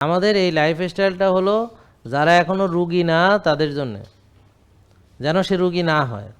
আমাদের এই লাইফস্টাইলটা হলো যারা এখনও রুগী না তাদের জন্য, যেন সে রুগী না হয়।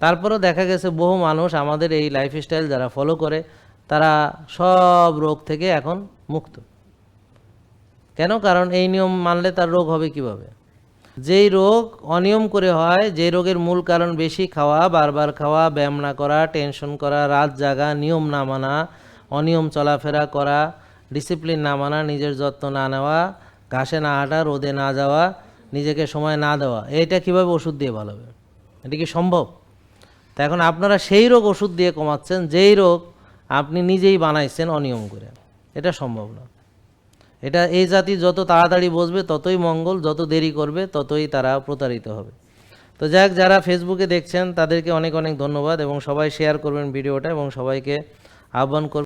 তারপরেও দেখা গেছে বহু মানুষ আমাদের এই লাইফস্টাইল যারা ফলো করে, তারা সব রোগ থেকে এখন মুক্ত। কেন? কারণ এই নিয়ম মানলে তার রোগ হবে কীভাবে? যেই রোগ অনিয়ম করে হয় যে রোগের মূল কারণ বেশি খাওয়া, বারবার খাওয়া, ব্যায়াম না করা টেনশন করা, রাত জাগা, নিয়ম না মানা, অনিয়ম চলাফেরা করা ডিসিপ্লিন না মানা, নিজের যত্ন না নেওয়া, ঘাসে না হাঁটা, রোদে না যাওয়া, নিজেকে সময় না দেওয়া, এইটা কীভাবে ওষুধ দিয়ে ভালো হবে? এটা কি সম্ভব? তা এখন আপনারা সেই রোগ ওষুধ দিয়ে কমাচ্ছেন, যেই রোগ আপনি নিজেই বানাইছেন অনিয়ম করে। এটা সম্ভব না। এটা এই জাতি যত তাড়াতাড়ি বসবে, ততই মঙ্গল, যত দেরি করবে, ততই তারা প্রতারিত হবে। তো যাক, যারা ফেসবুকে দেখছেন, তাদেরকে অনেক অনেক ধন্যবাদ এবং সবাই শেয়ার করবেন ভিডিওটা এবং সবাইকে আহ্বান করবেন